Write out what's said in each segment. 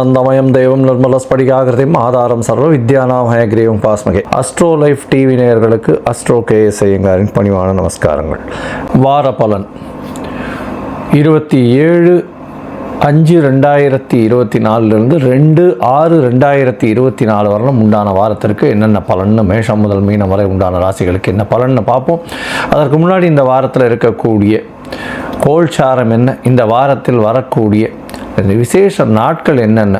ஆனந்தமயம் தெய்வம் நிர்மலஸ்படிகாகிருதிம் ஆதாரம் சர்வ வித்யானாமய கிரீவம் பாஸ்மகே அஸ்ட்ரோ லைஃப் டிவி நேயர்களுக்கு அஸ்ட்ரோ கே எஸ் ஐயங்காரின் பணிவான நமஸ்காரங்கள். வார பலன். இருபத்தி ஏழு அஞ்சு ரெண்டாயிரத்தி இருபத்தி நாலுலேருந்து ரெண்டு ஆறு ரெண்டாயிரத்தி இருபத்தி நாலு வரலும் உண்டான வாரத்திற்கு என்னென்ன பலன்னு மேஷம் முதல் மீனம் வரை உண்டான ராசிகளுக்கு என்ன பலன்னு பார்ப்போம். அதற்கு முன்னாடி இந்த வாரத்தில் இருக்கக்கூடிய கோல்சாரம் என்ன? இந்த வாரத்தில் வரக்கூடிய இந்த விசேஷ நாட்கள் என்னென்ன?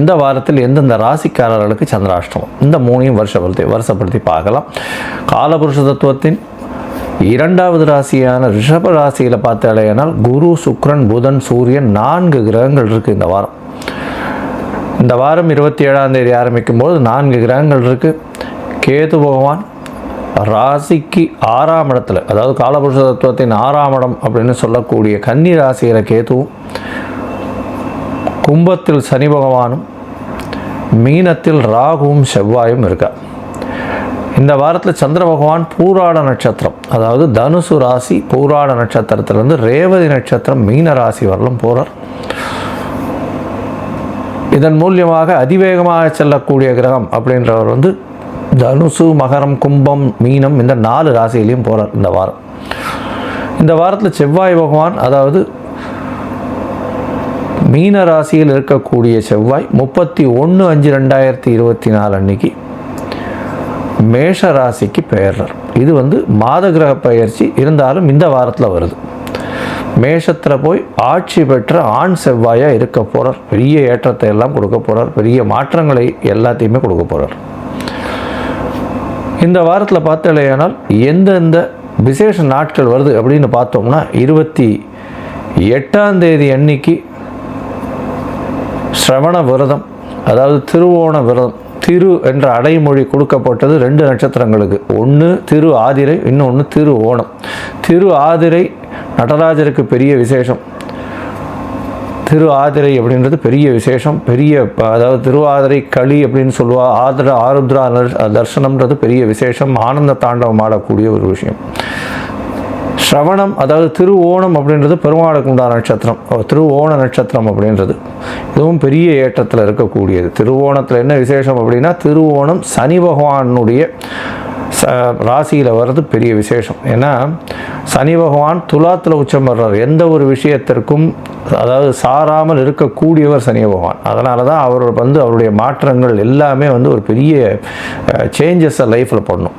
இந்த வாரத்தில் எந்தெந்த ராசிக்காரர்களுக்கு சந்திராஷ்டமம்? இந்த மூணையும் வருஷப்படுத்தி வருஷப்படுத்தி பார்க்கலாம். காலபுருஷ தத்துவத்தின் இரண்டாவது ராசியான ரிஷப ராசியில் பார்த்தாலேனால் குரு சுக்ரன் புதன் சூரியன் நான்கு கிரகங்கள் இருக்குது இந்த வாரம். இந்த வாரம் இருபத்தி ஏழாம் தேதி ஆரம்பிக்கும் போது நான்கு கிரகங்கள் இருக்குது கேது பகவான் ராசிக்கு ஆறாம் இடத்துல அதாவது காலபுருஷ தத்துவத்தின் ஆறாம் இடம் அப்படின்னு சொல்லக்கூடிய கன்னி ராசியில் கேதுவும் கும்பத்தில் சனி பகவானும் மீனத்தில் ராகுவும் செவ்வாயும் இருக்கா. இந்த வாரத்தில் சந்திர பகவான் பூராட நட்சத்திரம் அதாவது தனுசு ராசி பூராட நட்சத்திரத்திலிருந்து ரேவதி நட்சத்திரம் மீன ராசி வரலும் போகிறார் இதன் மூலியமாக அதிவேகமாக செல்லக்கூடிய கிரகம் அப்படின்றவர் வந்து தனுசு மகரம் கும்பம் மீனம் இந்த நாலு ராசியிலையும் போகிறார் இந்த வாரம். இந்த வாரத்தில் செவ்வாய் பகவான் அதாவது மீன ராசியில் இருக்கக்கூடிய செவ்வாய் முப்பத்தி ஒன்று அஞ்சு ரெண்டாயிரத்தி இருபத்தி நாலு அன்னைக்கு மேஷ ராசிக்கு பெயர்றார். இது வந்து மாத கிரக பயிற்சி. இருந்தாலும் இந்த வாரத்தில் வருது. மேஷத்தில் போய் ஆட்சி பெற்ற ஆண் செவ்வாயாக இருக்க போகிறார் பெரிய ஏற்றத்தை எல்லாம் கொடுக்க போகிறார் பெரிய மாற்றங்களை எல்லாத்தையுமே கொடுக்க போகிறார் இந்த வாரத்தில் பார்த்தலையானால் எந்தெந்த விசேஷ நாட்கள் வருது அப்படின்னு பார்த்தோம்னா இருபத்தி எட்டாம் தேதி அன்னைக்கு ஸ்ரவண விரதம் அதாவது திருவோண விரதம் திரு என்ற அடைமொழி கொடுக்கப்பட்டது ரெண்டு நட்சத்திரங்களுக்கு. ஒன்று திரு ஆதிரை இன்னொன்று திரு ஓணம். திரு ஆதிரை நடராஜருக்கு பெரிய விசேஷம். திரு ஆதிரை அப்படின்றது பெரிய விசேஷம். பெரிய அதாவது திருவாதிரை களி அப்படின்னு சொல்லுவா ஆதிர ஆருத்ரா தர்சனம்ன்றது பெரிய விசேஷம். ஆனந்த தாண்டவம் ஆடக்கூடிய ஒரு விஷயம். ஸ்ரவணம் அதாவது திருவோணம் அப்படின்றது பெருமாளுக்கு உண்டான நட்சத்திரம். திரு திருவோண நட்சத்திரம் அப்படின்றது. இதுவும் பெரிய ஏற்றத்தில் இருக்கக்கூடியது. திருவோணத்தில் என்ன விசேஷம் அப்படின்னா திருவோணம் சனி பகவானுடைய ச ராசியில் வர்றது பெரிய விசேஷம். ஏன்னா சனி பகவான் துலாத்தில் உச்சம் வர்றார். எந்த ஒரு விஷயத்திற்கும் அதாவது சாராமல் இருக்கக்கூடியவர் சனி பகவான். அதனால தான் அவர் வந்து அவருடைய மாற்றங்கள் எல்லாமே வந்து ஒரு பெரிய சேஞ்சஸை லைஃப்பில் பண்ணும்.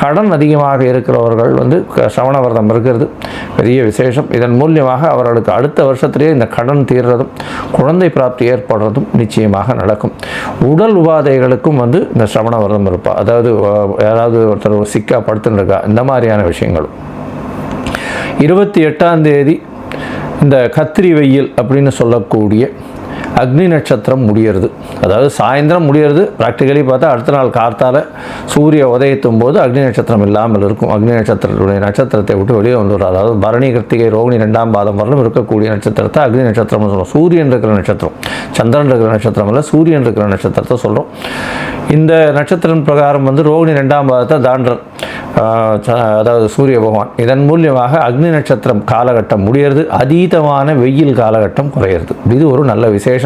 கடன் அதிகமாக இருக்கிறவர்கள் வந்து க- விரதம் இருக்கிறது. பெரிய விசேஷம். இதன் மூலியமாக அவர்களுக்கு அடுத்த வருஷத்திலேயே இந்த கடன் தீர்றதும் குழந்தை பிராப்தி ஏற்படுறதும் நிச்சயமாக நடக்கும். உடல் உபாதைகளுக்கும் வந்து இந்த ஸ்ரவண விரதம் இருப்பாள் அதாவது யாராவது ஒருத்தர் சிக்கா படுத்துன்னு இருக்கா இந்த மாதிரியான விஷயங்களும் இருபத்தி எட்டாம் தேதி இந்த கத்திரி வெயில் அப்படின்னு சொல்லக்கூடிய அக்னி நட்சத்திரம் முடியறது. அதாவது சாயந்தரம் முடியறது. ப்ராக்டிக்கலி பார்த்தா அடுத்த நாள் கார்த்தால் சூரிய உதயத்தும் போது அக்னி நட்சத்திரம் இல்லாமல் இருக்கும். அக்னி நட்சத்திரத்துடைய நட்சத்திரத்தை விட்டு வெளியே வந்துடும் அதாவது பரணி கிருத்திகை ரோகிணி ரெண்டாம் பாதம் வரலும் இருக்கக்கூடிய நட்சத்திரத்தை அக்னி நட்சத்திரம்னு சொல்கிறோம் சூரியன் இருக்கிற நட்சத்திரம். சந்திரன் இருக்கிற நட்சத்திரம் இல்லை சூரியன் இருக்கிற நட்சத்திரத்தை சொல்கிறோம் இந்த நட்சத்திரம் பிரகாரம் வந்து ரோகிணி ரெண்டாம் பாதத்தை தாண்டர் அதாவது சூரிய பகவான். இதன் மூலியமாக அக்னி நட்சத்திரம் காலகட்டம் முடியறது. அதீதமான வெயில் காலகட்டம் குறையிறது. இது ஒரு நல்ல விசேஷம்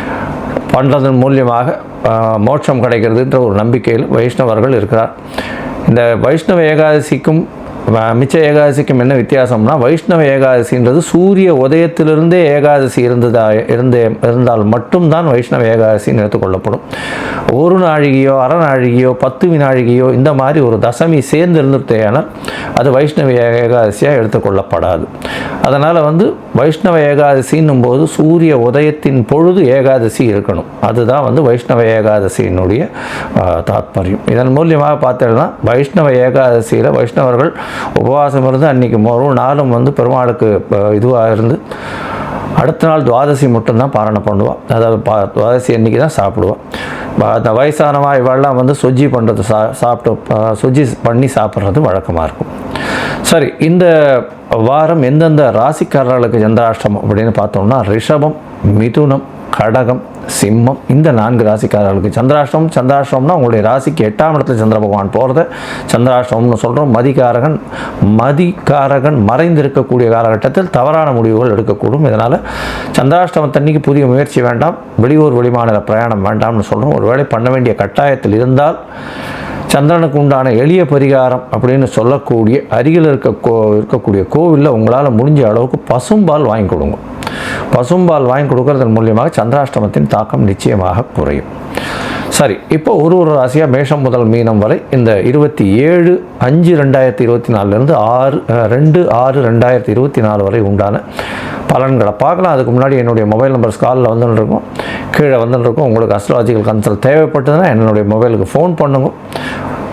பண்ணுறதன் மூலியமாக மோட்சம் கிடைக்கிறதுன்ற ஒரு நம்பிக்கையில் வைஷ்ணவர்கள் இருக்கிறார். இந்த வைஷ்ணவ ஏகாதசிக்கும் மிச்ச ஏகாதசிக்கும் என்ன வித்தியாசம்னா வைஷ்ணவ ஏகாதசின்றது சூரிய உதயத்திலிருந்தே ஏகாதசி இருந்ததா இருந்தே இருந்தால் மட்டும்தான் வைஷ்ணவ ஏகாதசின்னு எடுத்துக்கொள்ளப்படும் ஒரு நாழிகையோ அரை நாழிகையோ பத்து வினாழிகையோ இந்த மாதிரி ஒரு தசமி சேர்ந்து இருந்துட்டேனால் அது வைஷ்ணவ ஏகாதசியாக எடுத்துக்கொள்ளப்படாது அதனால் வந்து வைஷ்ணவ ஏகாதசின்னும் போது சூரிய உதயத்தின் பொழுது ஏகாதசி இருக்கணும். அதுதான் வந்து வைஷ்ணவ ஏகாதசியினுடைய தாத்பரியம். இதன் மூலியமாக பார்த்தோம்னா வைஷ்ணவ ஏகாதசியில் வைஷ்ணவர்கள் உபவாசம் இருந்து அன்றைக்கி ஒரு நாளும் வந்து பெருமாளுக்கு இதுவாக இருந்து அடுத்த நாள் துவாதசி மட்டும்தான் பாரணை பண்ணுவாள் அதாவது பா துவாதசி அன்றைக்கி தான் சாப்பிடுவாள் அந்த வயசானவா இவெல்லாம் வந்து சுஜ்ஜி பண்ணுறது சா சாப்பிட்டு ஆஹ், சுஜி பண்ணி சாப்பிட்றது வழக்கமாக இருக்கும். சரி இந்த வாரம் எந்தெந்த ராசிக்காரர்களுக்கு சந்திராஷ்டமம் அப்படின்னு பார்த்தோம்னா ரிஷபம் மிதுனம் கடகம் சிம்மம் இந்த நான்கு ராசிக்காரர்களுக்கு சந்திராஷ்டமம். சந்திராஷ்டமம்னா உங்களுடைய ராசிக்கு எட்டாம் இடத்துல சந்திர பகவான் போகிறத சந்திராஷ்டமம்னு சொல்கிறோம் மதிகாரகன் மதிகாரகன் மறைந்திருக்கக்கூடிய காலகட்டத்தில் தவறான முடிவுகள் எடுக்கக்கூடும். இதனால் சந்திராஷ்டமத்தன்னைக்கு புதிய முயற்சி வேண்டாம். வெளியூர் வெளிமாநில பிரயாணம் வேண்டாம்னு சொல்கிறோம் ஒருவேளை பண்ண வேண்டிய கட்டாயத்தில் இருந்தால் சந்திரனுக்கு உண்டான எளிய பரிகாரம் அப்படின்னு சொல்லக்கூடிய அருகில் இருக்க கோ இருக்கக்கூடிய கோவிலில் உங்களால் முடிஞ்ச அளவுக்கு பசும்பால் வாங்கி கொடுங்க. பசும்பால் வாங்கி கொடுக்கறதன் மூலியமாக சந்திராஷ்டமத்தின் தாக்கம் நிச்சயமாக குறையும். சரி இப்போ ஒரு ஒரு ராசியாக மேஷம் முதல் மீனம் வரை இந்த இருபத்தி ஏழு அஞ்சு ரெண்டாயிரத்தி இருபத்தி நாலுலேருந்து ஆறு ரெண்டு ஆறு ரெண்டாயிரத்தி இருபத்தி நாலு வரை உண்டான பலன்களை பார்க்கலாம். அதுக்கு முன்னாடி என்னுடைய மொபைல் நம்பர்ஸ் காலில் வந்துன்னு இருக்கும் கீழே வந்துன்னு இருக்கும் உங்களுக்கு அஸ்ட்ராலஜிக்கல் கன்சல்ட் தேவைப்பட்டதுன்னா என்னுடைய மொபைலுக்கு ஃபோன் பண்ணுங்க.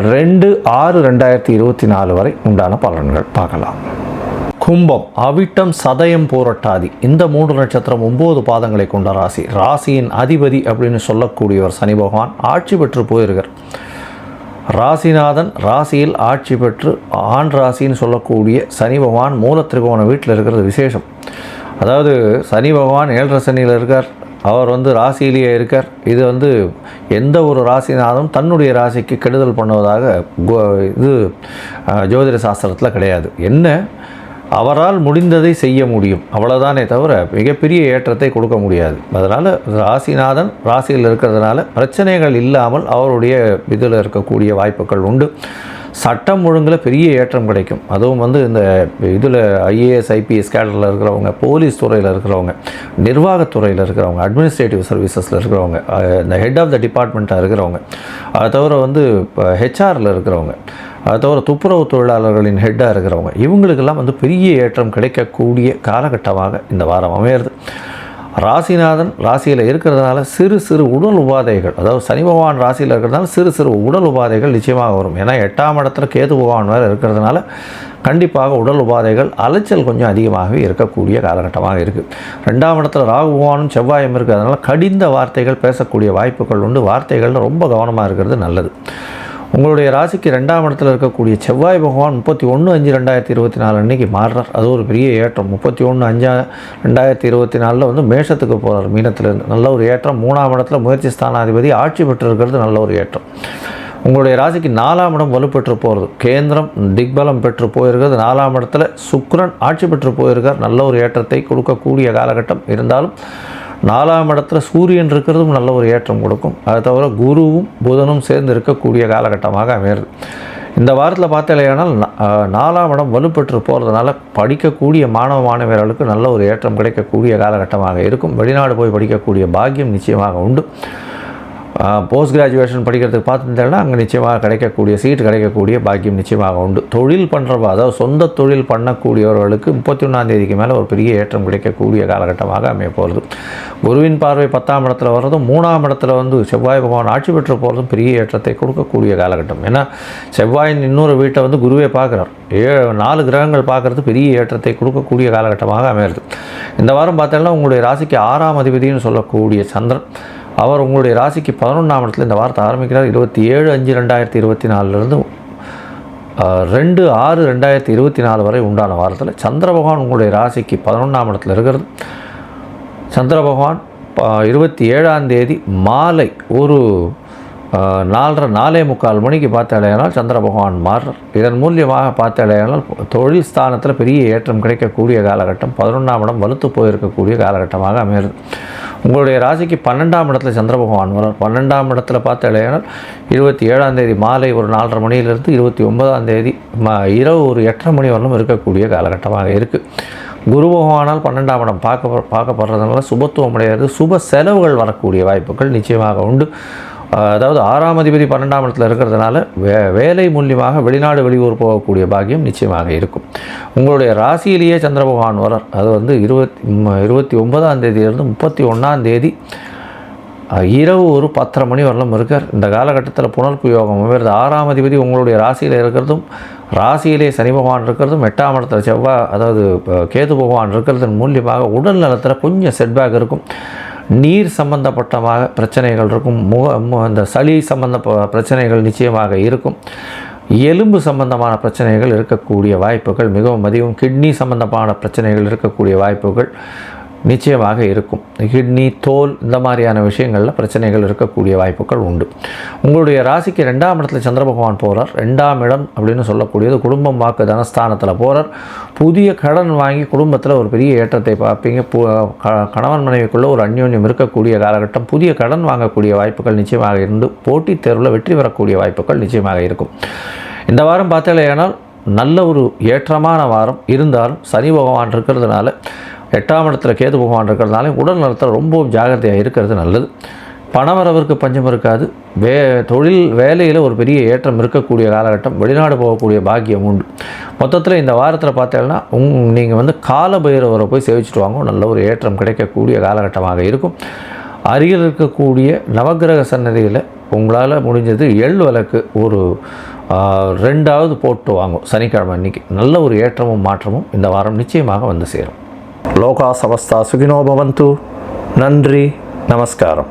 ரெண்டு ஆறு ரெண்டாயிரத்தி இருபத்தி நாலு வரை உண்டான பலன்கள் பார்க்கலாம். கும்பம் அவிட்டம் சதயம் பூரட்டாதி. இந்த மூன்று நட்சத்திரம் ஒம்பது பாதங்களை கொண்ட ராசி. ராசியின் அதிபதி அப்படின்னு சொல்லக்கூடியவர் சனி பகவான் ஆட்சி பெற்று போயிருக்கார். ராசிநாதன் ராசியில் ஆட்சி பெற்று ஆண் ராசின்னு சொல்லக்கூடிய சனி பகவான் மூல திரிகோண வீட்டில் இருக்கிறது விசேஷம். அதாவது சனி பகவான் ஏழரை சனியில் இருக்கார். அவர் வந்து ராசியிலேயே இருக்கார். இது வந்து எந்த ஒரு ராசிநாதனும் தன்னுடைய ராசிக்கு கெடுதல் பண்ணுவதாக கோ- இது ஜோதிட சாஸ்திரத்தில் கிடையாது. என்ன? அவரால் முடிந்ததை செய்ய முடியும். அவ்வளோதானே தவிர மிகப்பெரிய ஏற்றத்தை கொடுக்க முடியாது. அதனால் ராசிநாதன் ராசியில் இருக்கிறதுனால பிரச்சனைகள் இல்லாமல் அவருடைய இதில் இருக்கக்கூடிய வாய்ப்புகள் உண்டு. சட்டம் ஒழுங்கில் பெரிய ஏற்றம் கிடைக்கும். அதுவும் வந்து இந்த இதில் ஐஏஎஸ் ஐபிஎஸ் கேடரில் இருக்கிறவங்க போலீஸ் துறையில் இருக்கிறவங்க நிர்வாகத்துறையில் இருக்கிறவங்க அட்மினிஸ்ட்ரேட்டிவ் சர்வீசஸில் இருக்கிறவங்க இந்த ஹெட் ஆஃப் த டிபார்ட்மெண்ட்டாக இருக்கிறவங்க அதை தவிர வந்து இப்போ ஹெச்ஆரில் இருக்கிறவங்க அதை தவிர துப்புரவு தொழிலாளர்களின் ஹெட்டாக இருக்கிறவங்க இவங்களுக்கெல்லாம் வந்து பெரிய ஏற்றம் கிடைக்கக்கூடிய காலகட்டமாக இந்த வாரம் அமையிறது. ராசிநாதன் ராசியில் இருக்கிறதுனால சிறு சிறு உடல் உபாதைகள் அதாவது சனி பகவான் ராசியில் இருக்கிறதுனால சிறு சிறு உடல் உபாதைகள் நிச்சயமாக வரும். ஏன்னா எட்டாம் இடத்துல கேது பகவான் வேறு இருக்கிறதுனால கண்டிப்பாக உடல் உபாதைகள் அலைச்சல் கொஞ்சம் அதிகமாகவே இருக்கக்கூடிய காலகட்டமாக இருக்குது ரெண்டாம் இடத்துல ராகு பகவானும் செவ்வாயும் இருக்கிறதுனால கடிந்த வார்த்தைகள் பேசக்கூடிய வாய்ப்புகள் உண்டு. வார்த்தைகளில் ரொம்ப கவனமாக இருக்கிறது நல்லது. உங்களுடைய ராசிக்கு ரெண்டாம் இடத்துல இருக்கக்கூடிய செவ்வாய் பகவான் முப்பத்தி ஒன்று அஞ்சு ரெண்டாயிரத்தி இருபத்தி நாலு அன்னைக்கு மாறுறார். அது ஒரு பெரிய ஏற்றம். முப்பத்தி ஒன்று அஞ்சா ரெண்டாயிரத்தி இருபத்தி நாலில் வந்து மேஷத்துக்கு போகிறார் மீனத்திலேருந்து. நல்ல ஒரு ஏற்றம். மூணாம் இடத்துல முயற்சி ஸ்தானாதிபதி ஆட்சி பெற்றிருக்கிறது நல்ல ஒரு ஏற்றம். உங்களுடைய ராசிக்கு நாலாம் இடம் வலுப்பெற்று போகிறது கேந்திரம் திக்பலம் பெற்று போயிருக்கிறது. நாலாம் இடத்துல சுக்ரன் ஆட்சி பெற்று போயிருக்கார். நல்ல ஒரு ஏற்றத்தை கொடுக்கக்கூடிய காலகட்டம் இருந்தாலும் நாலாம் இடத்துல சூரியன் இருக்கிறதும் நல்ல ஒரு ஏற்றம் கொடுக்கும். அதை தவிர குருவும் புதனும் சேர்ந்து இருக்கக்கூடிய காலகட்டமாக அமையிறது இந்த வாரத்தில் பார்த்தாலேயானால் நாலாம் இடம் வலுப்பெற்று போகிறதுனால படிக்கக்கூடிய மாணவ மாணவியர்களுக்கு நல்ல ஒரு ஏற்றம் கிடைக்கக்கூடிய காலகட்டமாக இருக்கும். வெளிநாடு போய் படிக்கக்கூடிய பாக்கியம் நிச்சயமாக உண்டு. போஸ்ட் கிராஜுவேஷன் படிக்கிறதுக்கு பார்த்துருந்தேன்னா அங்கே நிச்சயமாக கிடைக்கக்கூடிய சீட் கிடைக்கக்கூடிய பாக்கியம் நிச்சயமாக உண்டு. தொழில் பண்ணுறவ அதாவது சொந்த தொழில் பண்ணக்கூடியவர்களுக்கு முப்பத்தி ஒன்றாந்தேதிக்கு மேலே ஒரு பெரிய ஏற்றம் கிடைக்கக்கூடிய காலகட்டமாக அமைய போகிறது குருவின் பார்வை பத்தாம் இடத்துல வர்றதும் மூணாம் இடத்துல வந்து செவ்வாய் பகவான் ஆட்சி பெற்று போகிறதும் பெரிய ஏற்றத்தை கொடுக்கக்கூடிய காலகட்டம். ஏன்னா செவ்வாயின் இன்னொரு வீட்டை வந்து குருவே பார்க்குறார். ஏ நாலு கிரகங்கள் பார்க்குறது பெரிய ஏற்றத்தை கொடுக்கக்கூடிய காலகட்டமாக அமையிறது இந்த வாரம் பார்த்தோம்னா உங்களுடைய ராசிக்கு ஆறாம் அதிபதினு சொல்லக்கூடிய சந்திரன். அவர் உங்களுடைய ராசிக்கு பதினொன்றாம் இடத்துல இந்த வாரத்தை ஆரம்பிக்கிறார். இருபத்தி ஏழு அஞ்சு ரெண்டாயிரத்தி இருபத்தி நாலுலேருந்து ரெண்டு ஆறு ரெண்டாயிரத்தி இருபத்தி நாலு வரை உண்டான வாரத்தில் சந்திர பகவான் உங்களுடைய ராசிக்கு பதினொன்றாம் இடத்துல இருக்கிறது. சந்திர பகவான் இருபத்தி ஏழாம் தேதி மாலை ஒரு நாலரை நாலே முக்கால் மணிக்கு பார்த்தாலேயானால் சந்திர பகவான் மாறுறார். இதன் மூலியமாக பார்த்தாலேயானால் தொழில் ஸ்தானத்தில் பெரிய ஏற்றம் கிடைக்கக்கூடிய காலகட்டம் பதினொன்றாம் இடம் வலுத்து போயிருக்கக்கூடிய காலகட்டமாக அமையிறது உங்களுடைய ராசிக்கு பன்னெண்டாம் இடத்துல சந்திர பகவான் வரும் பன்னெண்டாம் இடத்துல பார்த்தாலேனால் இருபத்தி ஏழாம் தேதி மாலை ஒரு நாலரை மணியிலிருந்து இருபத்தி ஒன்பதாம் தேதி ம இரவு ஒரு எட்டரை மணி வரலும் இருக்கக்கூடிய காலகட்டமாக இருக்குது குரு பகவானால் பன்னெண்டாம் இடம் பார்க்க பார்க்கப்படுறதுனால சுபத்துவம் அடைகிறது சுப செலவுகள் வரக்கூடிய வாய்ப்புகள் நிச்சயமாக உண்டு. அதாவது ஆறாம் அதிபதி பன்னெண்டாம் இடத்துல இருக்கிறதுனால வே வேலை மூலியமாக வெளிநாடு வெளியூர் போகக்கூடிய பாக்கியம் நிச்சயமாக இருக்கும். உங்களுடைய ராசியிலேயே சந்திர பகவான் வரார் அது வந்து இருபத்தி இருபத்தி ஒன்பதாம் தேதியிலிருந்து முப்பத்தி ஒன்றாம் தேதி இரவு ஒரு பத்தரை மணி வரலும் இருக்கார். இந்த காலகட்டத்தில் புனர்ப்பு யோகம் வருது ஆறாம் அதிபதி உங்களுடைய ராசியில் இருக்கிறதும் ராசியிலே சனி பகவான் இருக்கிறதும் எட்டாம் இடத்துல செவ்வாய் அதாவது கேது பகவான் இருக்கிறதன் மூலியமாக உடல் நலத்தில் கொஞ்சம் செட்பேக் இருக்கும். நீர் சம்பந்தப்பட்டமாக பிரச்சனைகள் இருக்கும் முக அந்த சளி சம்பந்த பிரச்சனைகள் நிச்சயமாக இருக்கும். எலும்பு சம்பந்தமான பிரச்சனைகள் இருக்கக்கூடிய வாய்ப்புகள் மிகவும் அதிகம். கிட்னி சம்பந்தமான பிரச்சனைகள் இருக்கக்கூடிய வாய்ப்புகள். நிச்சயமாக இருக்கும். கிட்னி தோல் இந்த மாதிரியான விஷயங்களில் பிரச்சனைகள் இருக்கக்கூடிய வாய்ப்புகள் உண்டு. உங்களுடைய ராசிக்கு ரெண்டாம் இடத்துல சந்திர பகவான் போகிறார் ரெண்டாம் இடம் அப்படின்னு சொல்லக்கூடியது குடும்பம் வாக்கு தனஸ்தானத்தில் போகிறார் புதிய கடன் வாங்கி குடும்பத்தில் ஒரு பெரிய ஏற்றத்தை பார்ப்பீங்க. கணவன் மனைவிக்குள்ளே ஒரு அந்யோன்யம் இருக்கக்கூடிய காலகட்டம். புதிய கடன் வாங்கக்கூடிய வாய்ப்புகள் நிச்சயமாக இருந்து போட்டித் தேர்வில் வெற்றி பெறக்கூடிய வாய்ப்புகள் நிச்சயமாக இருக்கும். இந்த வாரம் பார்த்தாலேயானால் நல்ல ஒரு ஏற்றமான வாரம். இருந்தாலும் சனி பகவான் இருக்கிறதுனால எட்டாம் இடத்துல கேது பகவான் இருக்கிறதுனால உடல் நலத்தில் ரொம்பவும் ஜாகிரதையாக இருக்கிறது நல்லது. பணவரவிற்கு பஞ்சம் இருக்காது. வே தொழில் வேலையில் ஒரு பெரிய ஏற்றம் இருக்கக்கூடிய காலகட்டம். வெளிநாடு போகக்கூடிய பாக்கியம் உண்டு. மொத்தத்தில் இந்த வாரத்தில் பார்த்தீங்கன்னா உங் நீங்கள் வந்து கால பைரவரை போய் சேவிச்சுட்டு வாங்க நல்ல ஒரு ஏற்றம் கிடைக்கக்கூடிய காலகட்டமாக இருக்கும். அருகில் இருக்கக்கூடிய நவகிரக சன்னதியில் உங்களால் முடிஞ்சது எள் விளக்கு ஒரு ரெண்டாவது போட்டு வாங்கும். சனிக்கிழமை அன்றைக்கி நல்ல ஒரு ஏற்றமும் மாற்றமும் இந்த வாரம் நிச்சயமாக வந்து சேரும். லோகா சமஸ்தா சுகினோ பவந்து நன்றி நமஸ்காரம்